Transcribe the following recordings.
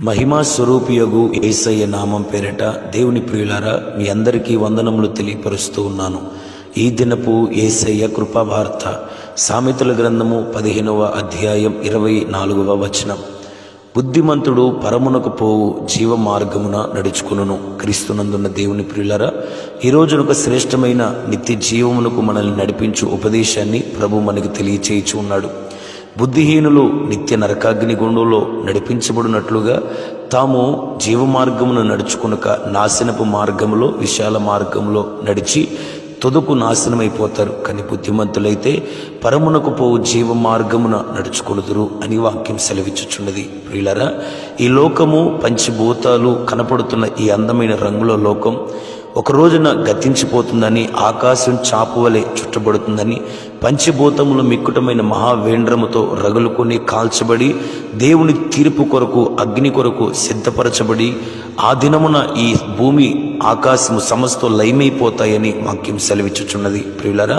మహిమా స్వరూపియగు ఏసయ్య నామం పేరిట దేవుని ప్రియులారా మీ అందరికీ వందనములు తెలియపరుస్తూ ఉన్నాను. ఈ దినపు ఏసయ్య కృపావార్త సామెతల గ్రంథము పదిహేనవ అధ్యాయం ఇరవై నాలుగవ వచనం. బుద్ధిమంతుడు పరమునకు పోవు జీవ మార్గమున నడుచుకును క్రీస్తునందున్న దేవుని ప్రియులరా ఈ రోజున ఒక శ్రేష్టమైన నిత్య జీవమునకు మనల్ని నడిపించు ఉపదేశాన్ని ప్రభు మనకు తెలియచేయచు ఉన్నాడు. బుద్ధిహీనులు నిత్య నరకాగ్నిగుండంలో నడిపించబడినట్లుగా తాము జీవమార్గమును నడుచుకునక నాశనపు మార్గములో విశాల మార్గంలో నడిచి తుదకు నాశనమైపోతారు. కానీ బుద్ధిమంతులైతే పరమునకు పోవు జీవ మార్గమున నడుచుకొనుదురు అని వాక్యం సెలవిచ్చుచున్నది. ప్రియులరా ఈ లోకము పంచభూతాలు కనపడుతున్న ఈ అందమైన రంగుల లోకం ఒక రోజున గతించిపోతుందని ఆకాశం చాపు వలె చుట్టబడుతుందని పంచభూతములు మిక్కుటమైన మహావేంద్రముతో రగులుకొని కాల్చబడి దేవుని తీర్పు కొరకు అగ్ని కొరకు సిద్ధపరచబడి ఆ దినమున ఈ భూమి ఆకాశము సమస్తం లయమైపోతాయని వాక్యం సెలవిచ్చుచున్నది. ప్రియులరా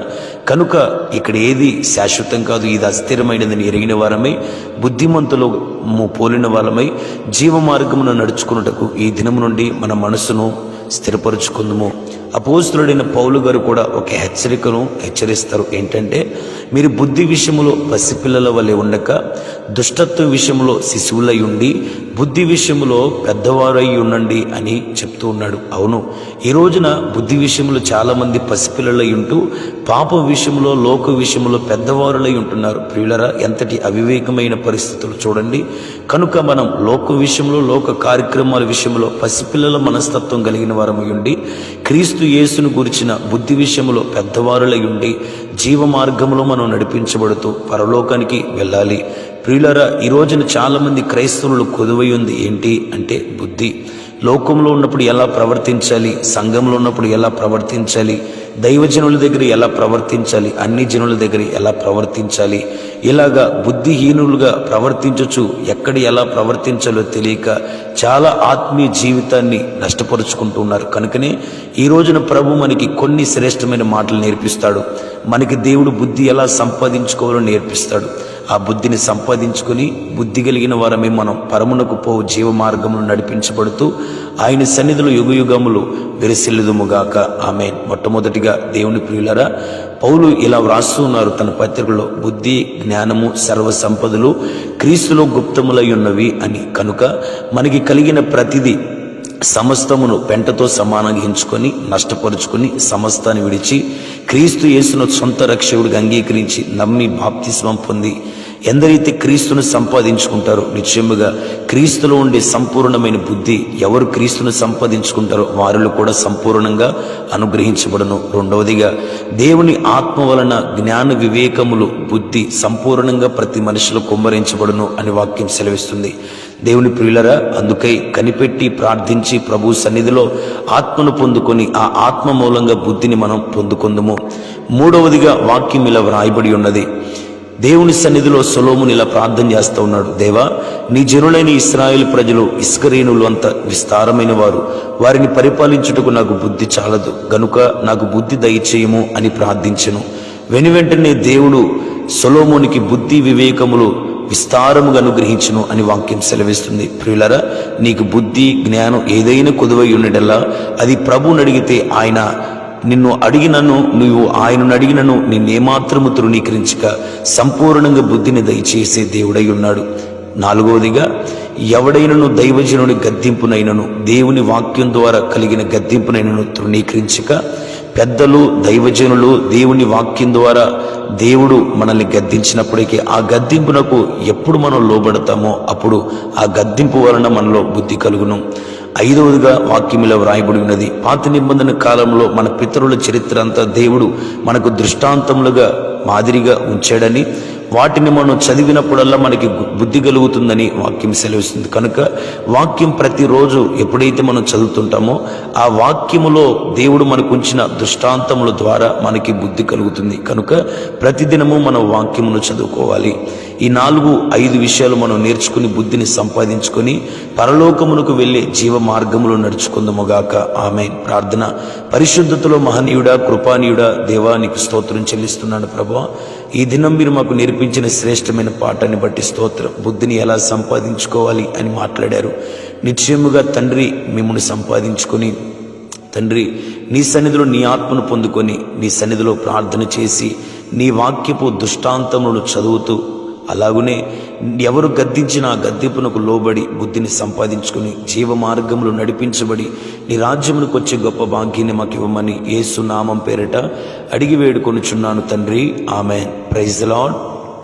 కనుక ఇక్కడ ఏది శాశ్వతం కాదు ఇది అస్థిరమైనదని ఎరిగిన వారమై బుద్ధిమంతులు పోలిన వారమై జీవ మార్గమును నడుచుకున్నటకు ఈ దినము నుండి మన మనసును స్థిరపరుచుకుందుము. అపోస్తులుడైన పౌలు గారు కూడా ఒక హెచ్చరికను హెచ్చరిస్తారు. ఏంటంటే మీరు బుద్ధి విషయంలో పసిపిల్లల వలె ఉండక దుష్టత్వం విషయంలో శిశువులై ఉండి బుద్ధి విషయంలో పెద్దవారై ఉండండి అని చెప్తూ ఉన్నాడు. అవును ఈ రోజున బుద్ధి విషయంలో చాలామంది పసిపిల్లలై ఉంటూ పాప విషయంలో లోక విషయంలో పెద్దవారులై ఉంటున్నారు. ప్రియులరా ఎంతటి అవివేకమైన పరిస్థితులు చూడండి. కనుక మనం లోక విషయంలో లోక కార్యక్రమాల విషయంలో పసిపిల్లల మనస్తత్వం కలిగిన వారమై ఉండి క్రీస్తు యేసును గురించిన బుద్ధి విషయంలో పెద్దవారులై ఉండి జీవ మార్గంలో మనం నడిపించబడుతూ పరలోకానికి వెళ్ళాలి. ప్రియులరా ఈ రోజున చాలామంది క్రైస్తవులు కొదువై ఉంది. ఏంటి అంటే బుద్ధి. లోకంలో ఉన్నప్పుడు ఎలా ప్రవర్తించాలి? సంఘంలో ఉన్నప్పుడు ఎలా ప్రవర్తించాలి? దైవజనుల దగ్గర ఎలా ప్రవర్తించాలి? అన్ని జనుల దగ్గర ఎలా ప్రవర్తించాలి? ఇలాగా బుద్ధిహీనులుగా ప్రవర్తించచ్చు. ఎక్కడ ఎలా ప్రవర్తించాలో తెలియక చాలా ఆత్మీయ జీవితాన్ని నష్టపరుచుకుంటూ ఉన్నారు. కనుకనే ఈ రోజున ప్రభు మనకి కొన్ని శ్రేష్టమైన మాటలు నేర్పిస్తాడు. మనకి దేవుడు బుద్ధి ఎలా సంపాదించుకోవాలో నేర్పిస్తాడు. ఆ బుద్ధిని సంపాదించుకొని బుద్ధి కలిగిన వారమే మనం పరమునకు పోవు జీవ మార్గమును నడిపించబడుతూ ఆయన సన్నిధులు యుగ యుగములు విరసిల్లుదుముగాక. ఆమె మొట్టమొదటిగా దేవుని ప్రియులరా పౌలు ఇలా వ్రాస్తున్నారు తన పత్రికలో బుద్ధి జ్ఞానము సర్వ సంపదలు క్రీస్తులో గుప్తములై ఉన్నవి అని. కనుక మనకి కలిగిన ప్రతిదీ సమస్తమును పెంటతో సమానంగా ఎంచుకొని నష్టపరుచుకొని సమస్తాన్ని విడిచి క్రీస్తు యేసును సొంత రక్షకుడిగా అంగీకరించి నమ్మి బాప్తిస్వం పొంది ఎందరైతే క్రీస్తును సంపాదించుకుంటారో నిశ్చయముగా క్రీస్తులో ఉండే సంపూర్ణమైన బుద్ధి ఎవరు క్రీస్తును సంపాదించుకుంటారో వారిలో కూడా సంపూర్ణంగా అనుగ్రహించబడను. రెండవదిగా దేవుని ఆత్మ వలన జ్ఞాన వివేకములు బుద్ధి సంపూర్ణంగా ప్రతి మనిషిలో కుమ్మరించబడును అని వాక్యం సెలవిస్తుంది. దేవుని ప్రియులరా అందుకై కనిపెట్టి ప్రార్థించి ప్రభు సన్నిధిలో ఆత్మను పొందుకొని ఆ ఆత్మ మూలంగా బుద్ధిని మనం పొందుకుందుము. మూడవదిగా వాక్యం ఇలా వ్రాయబడి ఉన్నది. దేవుని సన్నిధిలో సొలోముని ఇలా ప్రార్థన చేస్తూ ఉన్నాడు. దేవా నీ జనులైన ఇస్రాయేల్ ప్రజలు ఇస్కరీనులు అంత విస్తారమైన వారు. వారిని పరిపాలించుటకు నాకు బుద్ధి చాలదు. గనుక నాకు బుద్ధి దయచేయము అని ప్రార్థించెను. వెను వెంటనే దేవుడు సొలోమునికి బుద్ధి వివేకములు విస్తారముగా అనుగ్రహించును అని వాక్యం సెలవిస్తుంది. ప్రియులరా నీకు బుద్ధి జ్ఞానం ఏదైనా కొదువై ఉండటల్లా అది ప్రభువుని అడిగితే ఆయన నిన్ను అడిగినను నువ్వు ఆయనను అడిగినను నిన్నేమాత్రము తృణీకరించక సంపూర్ణంగా బుద్ధిని దయచేసే దేవుడై ఉన్నాడు నాలుగవదిగా ఎవడైనను దైవజనుడి గద్దింపునైనను దేవుని వాక్యం ద్వారా కలిగిన గద్దింపునైనను తృణీకరించక పెద్దలు దైవజనులు దేవుని వాక్యం ద్వారా దేవుడు మనల్ని గద్దించినప్పటికీ ఆ గద్దింపునకు ఎప్పుడు మనం లోబడతామో అప్పుడు ఆ గద్దింపు వలన మనలో బుద్ధి కలుగును. ఐదవదిగా వాక్యములో వ్రాయబడి ఉన్నది. పాత నిబంధన కాలంలో మన పితరుల చరిత్ర అంతా దేవుడు మనకు దృష్టాంతములుగా మాదిరిగా ఉంచాడని వాటిని మనం చదివినప్పుడల్లా మనకి బుద్ధి కలుగుతుందని వాక్యం సెలవిస్తుంది. కనుక వాక్యం ప్రతిరోజు ఎప్పుడైతే మనం చదువుతుంటామో ఆ వాక్యములో దేవుడు మనకు ఉంచిన దృష్టాంతముల ద్వారా మనకి బుద్ధి కలుగుతుంది. కనుక ప్రతిదినము మనం వాక్యమును చదువుకోవాలి. ఈ నాలుగు ఐదు విషయాలు మనం నేర్చుకుని బుద్ధిని సంపాదించుకొని పరలోకమునకు వెళ్ళే జీవ మార్గములో నడుచుకుందముగాక. ఆమె ప్రార్థన. పరిశుద్ధతలో మహనీయుడా కృపానీయుడా దేవానికి స్తోత్రం చెల్లిస్తున్నాను ప్రభా. ఈ దినం మీరు మాకు నేర్పించిన శ్రేష్టమైన పాఠాన్ని బట్టి స్తోత్రం. బుద్ధిని ఎలా సంపాదించుకోవాలి అని మాట్లాడారు. నిశ్చయముగా తండ్రి మిమ్మల్ని సంపాదించుకొని తండ్రి నీ సన్నిధిలో నీ ఆత్మను పొందుకొని నీ సన్నిధిలో ప్రార్థన చేసి నీ వాక్యపు దృష్టాంతములను చదువుతూ అలాగునే ఎవరు గద్దించినా గద్దెపునకు లోబడి బుద్ధిని సంపాదించుకుని జీవ మార్గములు నడిపించబడి నీ రాజ్యమునకు వచ్చే గొప్ప భాగ్యాన్ని మాకు ఇవ్వమని ఏసునామం పేరిట అడిగి వేడుకొనుచున్నాను తండ్రి. ఆమె ప్రైజ్ లాడ్